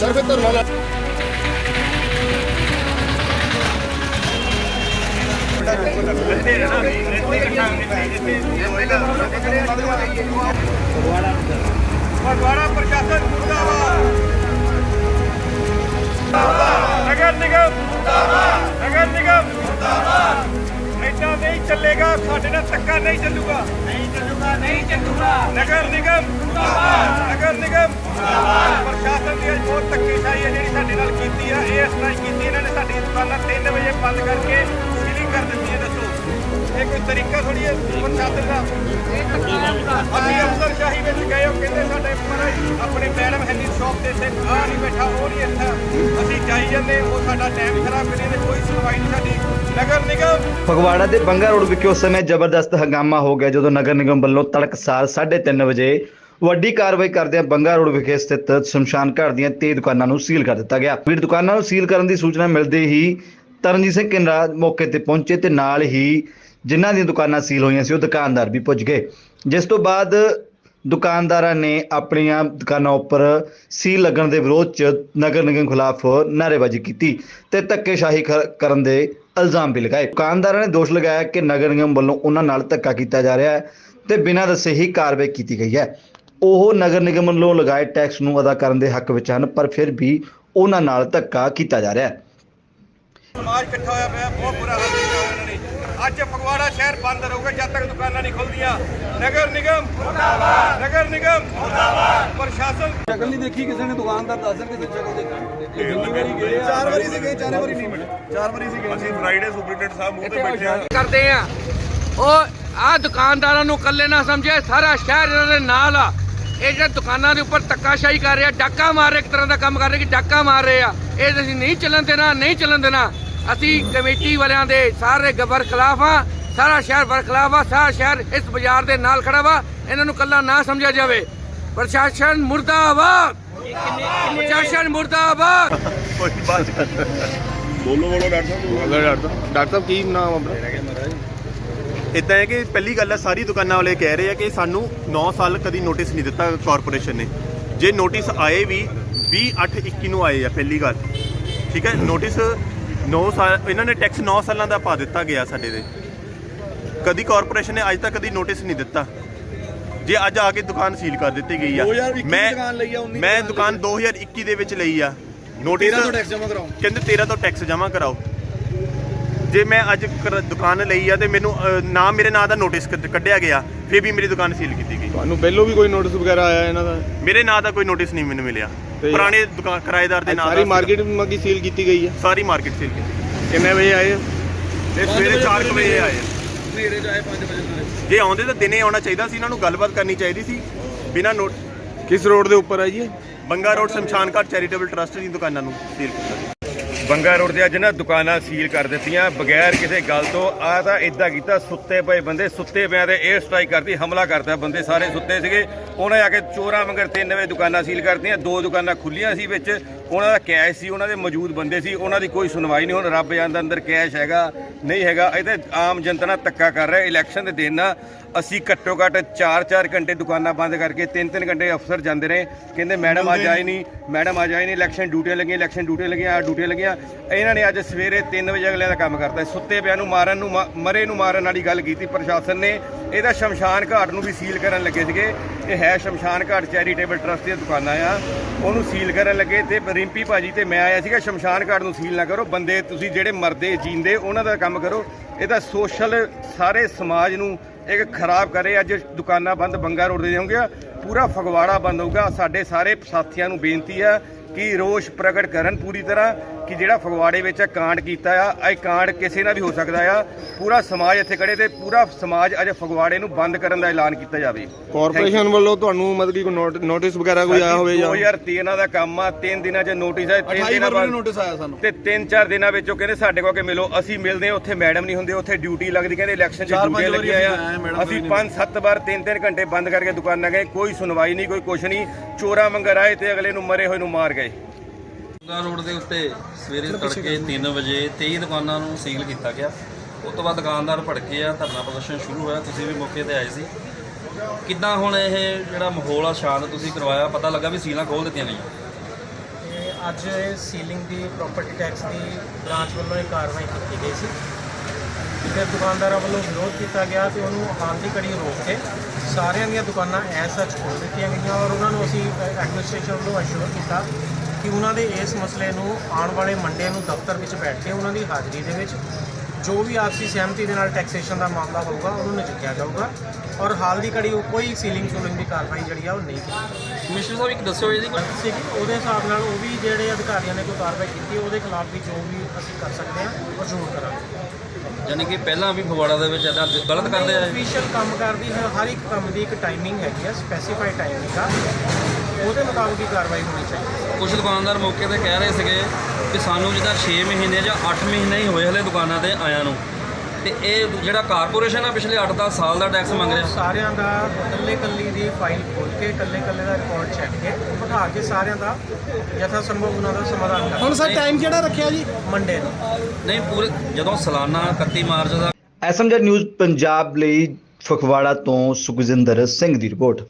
Sir ਫਿਰ ਧਰਨਾ ਫਗਵਾੜਾ ਪ੍ਰਸ਼ਾਸਨ ਮੁਰਦਾਬਾਦ। ਸਾਡੇ ਨਹੀਂ ਚੱਲੂਗਾ। ਨਹੀਂ ਚੱਲੂਗਾ। ਨਹੀਂ ਚੱਲੂਗਾ ਨਗਰ ਨਿਗਮ, ਮੁਰਦਾਬਾਦ। ਨਗਰ ਨਿਗਮ, ਮੁਰਦਾਬਾਦ। ਪ੍ਰਸ਼ਾਸਨ ਦੀ ਅੱਜ ਬਹੁਤ ਧੱਕੇਸ਼ਾਹੀ ਹੈ, ਜਿਹੜੀ ਸਾਡੇ ਨਾਲ ਕੀਤੀ ਆ। ਇਹ ਇਸ ਤਰ੍ਹਾਂ ਕੀਤੀ, ਇਹਨਾਂ ਨੇ ਸਾਡੀ ਦੁਕਾਨਾਂ 3 ਵਜੇ ਬੰਦ ਕਰਕੇ ਸੀਲਿੰਗ ਕਰ ਦਿੱਤੀ ਹੈ, ਦੱਸੋ। ਇਹ ਕੋਈ ਤਰੀਕਾ ਥੋੜੀ ਹੈ, ਪ੍ਰਸ਼ਾਸਨ ਦਾ? ਅਸੀਂ ਅਫਸਰ ਸ਼ਾਹੀ ਵਿੱਚ ਗਏ ਉਹ ਕਹਿੰਦੇ ਸਾਡੇ ਮਹਾਰਾਜ, ਆਪਣੇ ਮੈਡਮ ਹੈ ਨਹੀਂ ਸ਼ੌਪ ਤੇ ਇੱਥੇ ਆ ਨਹੀਂ ਬੈਠਾ, ਉਹ ਨਹੀਂ ਇੱਥੇ। ਅਸੀਂ ਜਾਈ ਜਾਂਦੇ, ਉਹ ਸਾਡਾ ਟਾਈਮ ਖਰਾਬ ਕਰੀ ਤੇ ਕੋਈ ਸੁਣਵਾਈ ਨਹੀਂ, ਸਾਡੀ ਨਗਰ ਫਗਵਾੜਾ ਦੇ ਬੰਗਾ ਰੋਡ ਵਿਖੇ ਉਸ ਸਮੇਂ ਜ਼ਬਰਦਸਤ ਹੰਗਾਮਾ ਹੋ ਗਿਆ ਜਦੋਂ ਨਗਰ ਨਿਗਮ ਵੱਲੋਂ ਤੜਕਸਾਰ 3:30 ਵਜੇ ਵੱਡੀ ਕਾਰਵਾਈ ਕਰਦਿਆਂ ਬੰਗਾ ਰੋਡ ਵਿਖੇ ਸਥਿਤ ਸ਼ਮਸ਼ਾਨ ਘਾਟ ਦੀਆਂ 23 ਦੁਕਾਨਾਂ ਨੂੰ ਸੀਲ ਕਰ ਦਿੱਤਾ ਗਿਆ। ਵੀਰ, ਦੁਕਾਨਾਂ ਨੂੰ ਸੀਲ ਕਰਨ ਦੀ ਸੂਚਨਾ ਮਿਲਦੇ ਹੀ ਤਰਨਜੀਤ ਸਿੰਘ ਕਿਨਰਾ ਮੌਕੇ ਤੇ ਪਹੁੰਚੇ ਤੇ ਨਾਲ ਹੀ ਜਿਨ੍ਹਾਂ ਦੀਆਂ ਦੁਕਾਨਾਂ ਸੀਲ ਹੋਈਆਂ ਸੀ, ਉਹ ਦੁਕਾਨਦਾਰ ਵੀ ਪੁੱਜ ਗਏ। ਜਿਸ ਤੋਂ ਬਾਅਦ ਦੁਕਾਨਦਾਰਾਂ ਨੇ ਆਪਣੀਆਂ ਦੁਕਾਨਾਂ ਉੱਪਰ ਸੀਲ ਲੱਗਣ ਦੇ ਵਿਰੋਧ 'ਚ ਨਗਰ ਨਿਗਮ ਖਿਲਾਫ ਨਾਅਰੇਬਾਜ਼ੀ ਕੀਤੀ ਤੇ ਧੱਕੇਸ਼ਾਹੀ ਕਰਨ ਦੇ ਇਲਜ਼ਾਮ ਵੀ ਲਗਾਏ। ਦੁਕਾਨਦਾਰਾਂ ਨੇ ਦੋਸ਼ ਲਗਾਇਆ ਕਿ ਨਗਰ ਨਿਗਮ ਵੱਲੋਂ ਉਹਨਾਂ ਨਾਲ ਧੱਕਾ ਕੀਤਾ ਜਾ ਰਿਹਾ ਹੈ ਤੇ ਬਿਨਾਂ ਦੱਸੇ ਹੀ ਕਾਰਵਾਈ ਕੀਤੀ ਗਈ ਹੈ। ਉਹ ਨਗਰ ਨਿਗਮ ਵੱਲੋਂ ਲਗਾਏ ਟੈਕਸ ਨੂੰ ਅਦਾ ਕਰਨ ਦੇ ਹੱਕ ਵਿੱਚ ਹਨ, ਪਰ ਫਿਰ ਵੀ ਉਹਨਾਂ ਨਾਲ ਧੱਕਾ ਕੀਤਾ ਜਾ ਰਿਹਾ ਹੈ। ਸਮਾਜ ਇਕੱਠਾ ਹੋਇਆ ਪਿਆ, ਬਹੁਤ ਬੁਰਾ ਹਾਲ ਕੀਤਾ ਹੋਇਆ ਇਹਨਾਂ ਨੇ ਅੱਜ ਫਗਵਾੜਾ ਸ਼ਹਿਰ ਬੰਦ ਰਹੂਗਾ ਜਦ ਤੱਕ ਦੁਕਾਨਾਂ ਨਹੀਂ ਖੁੱਲਦੀਆਂ। ਨਗਰ ਨਿਗਮ ਮੁਰਦਾਬਾਦ ਨਗਰ ਨਿਗਮ ਮੁਰਦਾਬਾਦ ਪ੍ਰਸ਼ਾਸਨ। ਸ਼ਕਲ ਨਹੀਂ ਦੇਖੀ ਕਿਸੇ ਨੇ ਦੁਕਾਨਦਾਰ ਦੱਸ ਦੇਣ ਕਿਸੇ ਸ਼ਕਲ ਦੇਖੀ ਜਿੰਨੀ ਵਾਰੀ ਗਏ ਚਾਰ ਵਾਰੀ ਸੀ ਗਏ ਚਾਰੇ ਵਾਰੀ ਨਹੀਂ ਮਿਲੇ। ਚਾਰ ਵਾਰੀ ਸੀ ਗਏ। ਅਸੀਂ ਫਰਾਈਡੇ ਸੁਪਰੀਡੈਂਟ ਸਾਹਿਬ ਮੂੰਹ ਤੇ ਬੈਠੇ ਆ। ਕਰਦੇ ਆ। ਉਹ ਆ ਦੁਕਾਨਦਾਰਾਂ ਨੂੰ ਇਕੱਲੇ ਨਾ ਸਮਝੇ ਸਾਰਾ ਸ਼ਹਿਰ ਇਹਨਾਂ ਦੇ ਨਾਲ ਆ। ਇਹ ਜਿਹੜੇ ਦੁਕਾਨਾਂ ਦੇ ਉੱਪਰ ਧੱਕਾਸ਼ਾਹੀ ਕਰ ਰਹੇ ਡਾਕਾ ਮਾਰ ਰਹੇ ਇੱਕ ਤਰ੍ਹਾਂ ਦਾ ਕੰਮ ਕਰ ਰਹੇ ਕਿ ਡਾਕਾ ਮਾਰ ਰਹੇ ਆ। ਇਹ ਅਸੀਂ ਨਹੀਂ ਚੱਲਣ ਦੇਣਾ ਨਹੀਂ ਚੱਲਣ ਦੇਣਾ। ਅਸੀਂ ਕਮੇਟੀ ਵਾਲਿਆਂ ਦੇ ਸਾਰੇ ਗਬਰ ਖਿਲਾਫ ਆ ਸਾਰਾ ਸ਼ਹਿਰ ਬਰਖਲਾਫ ਆ ਸਾਰਾ ਸ਼ਹਿਰ ਇਸ ਬਾਜ਼ਾਰ ਦੇ ਨਾਲ ਖੜਾ ਵਾ ਇਹਨਾਂ ਨੂੰ ਕੱਲਾ ਨਾ ਸਮਝਿਆ ਜਾਵੇ। ਪ੍ਰਸ਼ਾਸਨ ਮੁਰਦਾਬਾਦ! ਪ੍ਰਸ਼ਾਸਨ ਮੁਰਦਾਬਾਦ! ਬੋਲੋ ਬੋਲੋ ਡਾਕਟਰ ਸਾਹਿਬ। ਡਾਕਟਰ ਸਾਹਿਬ। ਕੀ ਨਾਮ ਆਪਣਾ? ਇਦਾਂ ਹੈ ਕਿ ਪਹਿਲੀ ਗੱਲ ਹੈ ਸਾਰੀ ਦੁਕਾਨਾਂ ਵਾਲੇ ਕਹਿ ਰਹੇ ਆ ਕਿ ਸਾਨੂੰ 9 ਸਾਲ ਕਦੀ ਨੋਟਿਸ ਨਹੀਂ ਦਿੱਤਾ ਕਾਰਪੋਰੇਸ਼ਨ ਨੇ। ਜੇ ਨੋਟਿਸ ਆਏ ਵੀ 20 8 21 ਨੂੰ ਆਏ ਆ ਪਹਿਲੀ ਗੱਲ। ਠੀਕ ਹੈ? ਨੋਟਿਸ 9 ਸਾਲ ਇਹਨਾਂ ਨੇ ਟੈਕਸ 9 ਸਾਲਾਂ ਦਾ ਪਾ ਦਿੱਤਾ ਗਿਆ ਸਾਡੇ ਦੇ ਕਦੀ ਕਾਰਪੋਰੇਸ਼ਨ ਨੇ ਅੱਜ ਤੱਕ ਕਦੀ ਨੋਟਿਸ ਨਹੀਂ ਦਿੱਤਾ। ਜੇ ਅੱਜ ਆ ਕੇ ਦੁਕਾਨ ਸੀਲ ਕਰ ਦਿੱਤੀ ਗਈ ਆ। 2021 ਦੀ ਦੁਕਾਨ ਲਈ ਆ, 19 ਮੈਂ ਦੁਕਾਨ ਦੁਕਾਨ 2021 ਦੇ ਵਿੱਚ ਲਈ ਆ। ਨੋਟਿਸ 13 ਤੋਂ ਟੈਕਸ ਜਮ੍ਹਾਂ ਕਰਾਓ। ਕਹਿੰਦੇ 13 ਤੋਂ ਟੈਕਸ ਜਮ੍ਹਾਂ ਕਰਾਓ। ਜੇ ਮੈਂ ਅੱਜ ਦੁਕਾਨ ਲਈ ਆ ਤੇ ਮੈਨੂੰ ਨਾ ਮੇਰੇ ਨਾਂ ਦਾ ਨੋਟਿਸ ਕੱਢਿਆ ਗਿਆ ਫਿਰ ਵੀ ਮੇਰੀ ਦੁਕਾਨ ਸੀਲ ਕੀਤੀ ਗਈ। ਤੁਹਾਨੂੰ ਪਹਿਲੋਂ ਵੀ ਕੋਈ ਨੋਟਿਸ ਵਗੈਰਾ ਆਇਆ ਇਹਨਾਂ ਦਾ? ਮੇਰੇ ਨਾਂ ਦਾ ਕੋਈ ਨੋਟਿਸ ਨਹੀਂ ਮੈਨੂੰ ਮਿਲਿਆ। ਪੁਰਾਣੇ ਦੁਕਾਨ ਕਿਰਾਏਦਾਰ ਦੇ ਨਾਂ ਦਾ ਸਾਰੀ। ਮਾਰਕੀਟ ਮੱਗੀ ਸੀਲ ਕੀਤੀ ਗਈ ਹੈ ਸਾਰੀ ਮਾਰਕੀਟ ਸੀਲ ਕੀਤੀ ਕਿੰਨੇ ਵਜੇ ਆਏ ਤੇ ਸਵੇਰੇ 4 ਵਜੇ ਆਏ। ਨੇੜੇ ਜਾਏ 5 ਵਜੇ ਨਾਲ ਜੇ ਆਉਂਦੇ ਤਾਂ ਦਿਨੇ ਆਉਣਾ ਚਾਹੀਦਾ ਸੀ ਇਹਨਾਂ ਨੂੰ ਗੱਲਬਾਤ ਕਰਨੀ ਚਾਹੀਦੀ ਸੀ। ਬਿਨਾਂ ਨੋਟ ਕਿਸ ਰੋਡ ਦੇ ਉੱਪਰ ਹੈ ਜੀ ਇਹ? ਬੰਗਾ ਰੋਡ ਸ਼ਮਸ਼ਾਨ ਘਾਟ ਚੈਰੀਟੇਬਲ ਟਰਸਟ ਦੀ ਦੁਕਾਨਾਂ ਨੂੰ ਸੀਲ ਕੀਤਾ। ਬੰਗਾ ਰੋਡ ਤੇ ਅੱਜ ਨਾ ਦੁਕਾਨਾਂ ਸੀਲ ਕਰ ਦਿੱਤੀਆਂ। ਬਗੈਰ ਕਿਸੇ ਗੱਲ ਤੋਂ ਆ ਤਾਂ ਇਦਾਂ ਕੀਤਾ, ਸੁੱਤੇ ਪਏ ਬੰਦੇ, ਸੁੱਤੇ ਪਿਆ ਤੇ 에ਅਰ ਸਟ੍ਰਾਈਕ ਕਰਤੀ, ਹਮਲਾ ਕਰਤਾ ਬੰਦੇ ਸਾਰੇ ਸੁੱਤੇ ਸੀਗੇ। ਉਹਨੇ ਆ ਕੇ ਚੋਰਾਂ ਵਾਂਗਰ ਤਿੰਨ ਵਜੇ ਦੁਕਾਨਾਂ ਸੀਲ ਕਰਤੀਆਂ, ਦੋ ਦੁਕਾਨਾਂ ਖੁੱਲੀਆਂ ਸੀ ਵਿੱਚ। ਉਹਨਾਂ ਦਾ ਕੈਸ਼ ਸੀ ਉਹਨਾਂ ਦੇ ਮੌਜੂਦ ਬੰਦੇ ਸੀ ਉਹਨਾਂ ਦੀ ਕੋਈ ਸੁਣਵਾਈ ਨਹੀਂ ਹੁਣ ਰੱਬ ਜਾਣਦਾ ਅੰਦਰ ਕੈਸ਼ ਹੈਗਾ ਨਹੀਂ ਹੈਗਾ ਇਹ ਤੇ ਆਮ ਜਨਤਾ ਨਾਲ ਧੱਕਾ ਕਰ ਰਿਹਾ ਇਲੈਕਸ਼ਨ ਦੇ ਦਿਨ ਨਾ ਅਸੀਂ ਘੱਟੋ ਘੱਟ 4-4 ਘੰਟੇ ਦੁਕਾਨਾਂ ਬੰਦ ਕਰਕੇ 3-3 ਘੰਟੇ ਅਫਸਰ ਜਾਂਦੇ ਰਹੇ ਕਹਿੰਦੇ ਮੈਡਮ ਅੱਜ ਆਏ ਨਹੀਂ ਮੈਡਮ ਅੱਜ ਆਏ ਨਹੀਂ ਇਲੈਕਸ਼ਨ ਡਿਊਟੀਆਂ ਲੱਗੀਆਂ ਇਲੈਕਸ਼ਨ ਡਿਊਟੀਆਂ ਲੱਗੀਆਂ ਆ ਡਿਊਟੀਆਂ ਲੱਗੀਆਂ ਇਹਨਾਂ ਨੇ ਅੱਜ ਸਵੇਰੇ 3 ਵਜੇ ਅਗਲਿਆਂ ਦਾ ਕੰਮ ਕਰਤਾ ਸੁੱਤੇ ਪਿਆਂ ਨੂੰ ਮਾਰਨ ਨੂੰ ਮਰੇ ਨੂੰ ਮਾਰਨ ਵਾਲੀ ਗੱਲ ਕੀਤੀ ਪ੍ਰਸ਼ਾਸਨ ਨੇ ਇਹਦਾ ਸ਼ਮਸ਼ਾਨ ਘਾਟ ਨੂੰ ਵੀ ਸੀਲ ਕਰਨ ਲੱਗੇ ਸੀਗੇ। ਇਹ ਹੈ ਸ਼ਮਸ਼ਾਨ ਘਾਟ ਚੈਰੀਟੇਬਲ ਟਰਸਟ ਦੀਆਂ ਦੁਕਾਨਾਂ ਆ। ਉਹਨੂੰ ਸੀਲ ਕਰਨ ਲੱਗੇ ਤੇ ਰਿੰਪੀ ਭਾਜੀ ਤੇ ਮੈਂ ਆਇਆ ਸੀਗਾ, ਸ਼ਮਸ਼ਾਨ ਘਾਟ ਨੂੰ ਸੀਲ ਨਾ ਕਰੋ। ਬੰਦੇ ਤੁਸੀਂ ਜਿਹੜੇ ਮਰਦੇ, ਜੀਂਦੇ, ਉਹਨਾਂ ਦਾ ਕੰਮ ਕਰੋ। ਇਹਦਾ ਸੋਸ਼ਲ ਸਾਰੇ ਸਮਾਜ ਨੂੰ ਇੱਕ ਖਰਾਬ ਕਰੇ। ਅੱਜ ਦੁਕਾਨਾਂ ਬੰਦ, ਬੰਗਾ ਰੋਡ ਦੇ ਹੋਣਗੇ ਪੂਰਾ ਫਗਵਾੜਾ ਬੰਦ ਹੋਊਗਾ। ਸਾਡੇ ਸਾਰੇ ਸਾਥੀਆਂ ਨੂੰ ਬੇਨਤੀ ਹੈ ਕਿ ਰੋਸ਼ ਪ੍ਰਗਟ ਕਰਨ ਪੂਰੀ ਤਰ੍ਹਾਂ ਕਿ ਜਿਹੜਾ ਫਗਵਾੜੇ ਵਿੱਚ ਕਾਂਡ ਕੀਤਾ ਆ ਇਹ ਕਾਂਡ ਕਿਸੇ ਨਾਲ ਵੀ ਹੋ ਸਕਦਾ ਆ। ਪੂਰਾ ਸਮਾਜ ਇੱਥੇ ਖੜੇ ਤੇ ਪੂਰਾ ਸਮਾਜ ਅੱਜ ਫਗਵਾੜੇ ਨੂੰ ਬੰਦ ਕਰਨ ਦਾ ਐਲਾਨ ਕੀਤਾ ਜਾਵੇ। ਕਾਰਪੋਰੇਸ਼ਨ ਵੱਲੋਂ ਤੁਹਾਨੂੰ ਮਤਲਬ ਕਿ ਨੋਟਿਸ ਵਗੈਰਾ ਕੋਈ ਆਇਆ ਹੋਵੇ ਜਾਂ 2013 ਦਾ ਕੰਮ ਆ ਤਿੰਨ ਦਿਨਾਂ 'ਚ ਨੋਟਿਸ ਤਿੰਨ 28 ਦਿਨਾਂ ਬਾਅਦ ਨੂੰ ਨੋਟਿਸ ਆਇਆ ਸਾਨੂੰ। ਤੇ ਤਿੰਨ ਚਾਰ ਦਿਨਾਂ ਵਿੱਚ ਉਹ ਕਹਿੰਦੇ ਸਾਡੇ ਕੋਲ ਕੇ ਮਿਲੋ। ਅਸੀਂ ਮਿਲਦੇ ਹਾਂ ਉੱਥੇ ਮੈਡਮ ਨਹੀਂ ਹੁੰਦੇ ਉੱਥੇ ਡਿਊਟੀ ਲੱਗਦੀ ਕਹਿੰਦੇ ਇਲੈਕਸ਼ਨ 'ਚ ਡਿਊਟੀ ਆਏ, ਆ। ਅਸੀਂ ਨਹੀਂ ਪੰਜ ਸੱਤ ਵਾਰ ਤਿੰਨ ਤਿੰਨ ਘੰਟੇ ਬੰਦ ਕਰਕੇ ਦੁਕਾਨਾਂ ਗਏ ਕੋਈ ਸੁਣਵਾਈ ਨਹੀਂ ਕੋਈ ਕੁਛ ਨਹੀਂ। ਚੋਰਾ ਮੰਗਰ ਆਏ ਤੇ ਅਗਲੇ ਨੂੰ ਮਰੇ ਹੋਏ ਨੂੰ ਮਾਰ ਗਏ। ਗੰਗਾ ਰੋਡ ਦੇ ਉੱਤੇ ਸਵੇਰੇ ਤੜਕੇ 3 ਵਜੇ 23 ਦੁਕਾਨਾਂ ਨੂੰ ਸੀਲ ਕੀਤਾ ਗਿਆ। ਉਸ ਤੋਂ ਬਾਅਦ ਦੁਕਾਨਦਾਰ ਭੜਕੇ ਆ ਧਰਨਾ ਪ੍ਰਦਰਸ਼ਨ ਸ਼ੁਰੂ ਹੋਇਆ। ਤੁਸੀਂ ਵੀ ਮੌਕੇ ਤੇ ਆਏ ਸੀ। ਕਿੱਦਾਂ ਹੁਣ ਇਹ ਜਿਹੜਾ ਮਾਹੌਲ ਆ ਸ਼ਾਂਤ ਤੁਸੀਂ ਕਰਵਾਇਆ? ਪਤਾ ਲੱਗਾ ਵੀ ਸੀਲਾਂ ਖੋਲ ਦਿੱਤੀਆਂ ਗਈਆਂ। ਤੇ ਅੱਜ ਇਹ ਸੀਲਿੰਗ ਦੀ ਪ੍ਰਾਪਰਟੀ ਟੈਕਸ ਦੀ ਬ੍ਰਾਂਚ ਵੱਲੋਂ ਇਹ ਕਾਰਵਾਈ ਕੀਤੀ ਗਈ ਸੀ। ਫਿਰ ਦੁਕਾਨਦਾਰਾਂ ਵੱਲੋਂ ਵਿਰੋਧ ਕੀਤਾ ਗਿਆ ਤੇ ਉਹਨੂੰ ਹਾਲ ਦੀ ਘੜੀ ਰੋਕ ਕੇ ਸਾਰਿਆਂ ਦੀਆਂ ਦੁਕਾਨਾਂ ਐਸ ਸੱਚ ਖੋਲ੍ਹ ਦਿੱਤੀਆਂ ਗਈਆਂ ਔਰ ਉਹਨਾਂ ਨੂੰ ਅਸੀਂ ਐਡਮਿਨਿਸਟ੍ਰੇਸ਼ਨ ਵੱਲੋਂ ਅਸ਼ੋਰ ਕੀਤਾ ਕਿ ਉਹਨਾਂ ਦੇ ਇਸ ਮਸਲੇ ਨੂੰ ਆਉਣ ਵਾਲੇ ਮੰਡੇ ਨੂੰ ਦਫ਼ਤਰ ਵਿੱਚ ਬੈਠ ਕੇ ਉਹਨਾਂ ਦੀ ਹਾਜ਼ਰੀ ਦੇ ਵਿੱਚ ਜੋ ਵੀ ਆਪਸੀ ਸਹਿਮਤੀ ਦੇ ਨਾਲ ਟੈਕਸੇਸ਼ਨ ਦਾ ਮਾਮਲਾ ਹੋਊਗਾ ਉਹਨੂੰ ਨਜਿੱਠਿਆ ਜਾਊਗਾ ਔਰ ਹਾਲ ਦੀ ਘੜੀ ਕੋਈ ਸੀਲਿੰਗ ਸੂਲਿੰਗ ਦੀ ਕਾਰਵਾਈ ਜਿਹੜੀ ਆ ਉਹ ਨਹੀਂ ਕੀਤੀ ਕਮਿਸ਼ਨਰ ਸਾਹਿਬ ਇੱਕ ਦੱਸਿਓ ਇਹਦੀ ਕੋਈ ਸੀ ਉਹਦੇ ਹਿਸਾਬ ਨਾਲ ਉਹ ਵੀ ਜਿਹੜੇ ਅਧਿਕਾਰੀਆਂ ਨੇ ਕੋਈ ਕਾਰਵਾਈ ਕੀਤੀ ਉਹਦੇ ਖਿਲਾਫ ਵੀ ਜੋ ਵੀ ਅਸੀਂ ਕਰ ਸਕਦੇ ਹਾਂ ਉਹ ਜ਼ਰੂਰ ਕਰਾਂਗੇ। ਯਾਨੀ ਕਿ ਪਹਿਲਾਂ ਵੀ ਫਗਵਾੜਾ ਦੇ ਵਿੱਚ ਇਦਾਂ ਗਲਤ ਕਰਦੇ ਆ? ਅਫੀਸ਼ੀਅਲ ਕੰਮ ਕਰਦੀ ਹੈ ਹਰ ਇੱਕ ਕੰਮ ਦੀ ਇੱਕ ਟਾਈਮਿੰਗ ਹੈਗੀ ਆ ਸਪੈਸੀਫਾਈਡ ਟਾਈਮਿੰਗ ਆ। ਉਹਦੇ ਮੁਤਾਬਕ ਹੀ ਕਾਰਵਾਈ ਹੋਣੀ ਚਾਹੀਦੀ ਕੁਝ ਦੁਕਾਨਦਾਰ ਮੌਕੇ ਤੇ ਕਹਿ ਰਹੇ ਸੀਗੇ ਕਿ ਸਾਨੂੰ ਜਿੱਦਾਂ 6 ਮਹੀਨੇ ਜਾਂ 8 ਮਹੀਨੇ ਹੀ ਹੋਏ ਹਲੇ ਦੁਕਾਨਾਂ ਤੇ ਆਇਆਂ ਨੂੰ। ਤੇ ਇਹ ਜਿਹੜਾ ਕਾਰਪੋਰੇਸ਼ਨ ਆ ਪਿਛਲੇ 8-10 ਸਾਲ ਦਾ ਟੈਕਸ ਮੰਗ ਰਿਹਾ? ਸਾਰਿਆਂ ਦਾ ਇਕੱਲੇ ਇਕੱਲੀ ਦੀ ਫਾਈਲ ਖੋਲ ਕੇ ਇਕੱਲੇ ਇਕੱਲੇ ਦਾ ਰਿਕਾਰਡ ਚੈੱਕ ਕੇ ਬਿਠਾ ਕੇ ਸਾਰਿਆਂ ਦਾ ਯਥਾ ਸੰਭਵ ਉਹਨਾਂ ਦਾ ਸਮਾਧਾਨ ਕਰ ਹੁਣ ਸਰ ਟਾਈਮ ਕਿਹੜਾ ਰੱਖਿਆ ਜੀ? ਮੰਡੇ ਨੂੰ। ਨਹੀਂ ਪੂਰੇ ਜਦੋਂ ਸਾਲਾਨਾ 31 ਮਾਰਚ ਦਾ ਐਸਐਮਜੀ ਨਿਊਜ਼ ਪੰਜਾਬ ਲਈ ਫਗਵਾੜਾ ਤੋਂ ਸੁਖਜਿੰਦਰ ਸਿੰਘ ਦੀ ਰਿਪੋਰਟ।